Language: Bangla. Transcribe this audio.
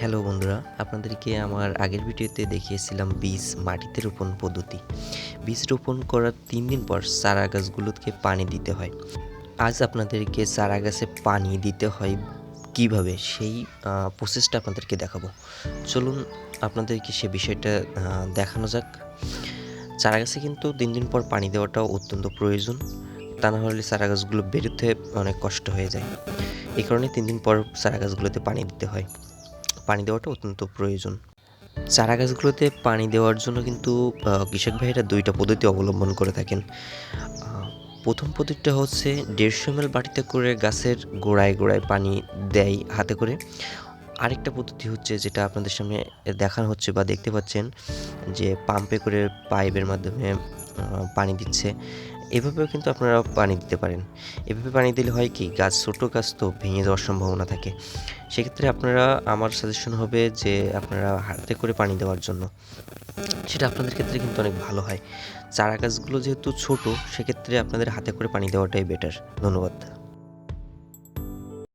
হ্যালো বন্ধুরা, আপনাদেরকে আমার আগের ভিডিওতে দেখিয়েছিলাম বীজ মাটিতে রোপণ পদ্ধতি। বীজ রোপণ করার তিন দিন পর চারা গাছগুলোকে পানি দিতে হয়। আজ আপনাদেরকে চারা গাছে পানি দিতে হয় কীভাবে সেই প্রসেসটা আপনাদেরকে দেখাবো। চলুন আপনাদেরকে সে বিষয়টা দেখানো যাক। চারা গাছে কিন্তু দিন দিন পর পানি দেওয়াটাও অত্যন্ত প্রয়োজন। তা না হলে চারা গাছগুলো বেরোতে অনেক কষ্ট হয়ে যায়। এই কারণে তিন দিন পর চারা গাছগুলোতে পানি দিতে হয়। পানি দেওয়াটা অত্যন্ত প্রয়োজন। চারা গাছগুলোতে পানি দেওয়ার জন্য কিন্তু কৃষক ভাইয়েরা দুইটা পদ্ধতি অবলম্বন করে থাকেন। প্রথম পদ্ধতিটা হচ্ছে দেড়শো এম বাটিতে করে গাছের গোড়ায় গোড়ায় পানি দেয় হাতে করে। আরেকটা পদ্ধতি হচ্ছে যেটা আপনাদের সামনে দেখানো হচ্ছে বা দেখতে পাচ্ছেন যে পাম্পে করে পাইপের মাধ্যমে পানি দিচ্ছে। এভাবেও কিন্তু আপনারা পানি দিতে পারেন। এভাবে পানি দিলে হয় কি, গাছ, ছোটো গাছ তো ভেঙে যাওয়ার সম্ভাবনা থাকে। সেক্ষেত্রে আপনারা, আমার সাজেশন হবে যে আপনারা হাতে করে পানি দেওয়ার জন্য। সেটা আপনাদের ক্ষেত্রে কিন্তু অনেক ভালো হয়। চারা গাছগুলো যেহেতু ছোটো, সেক্ষেত্রে আপনাদের হাতে করে পানি দেওয়াটাই বেটার ধন্যবাদ।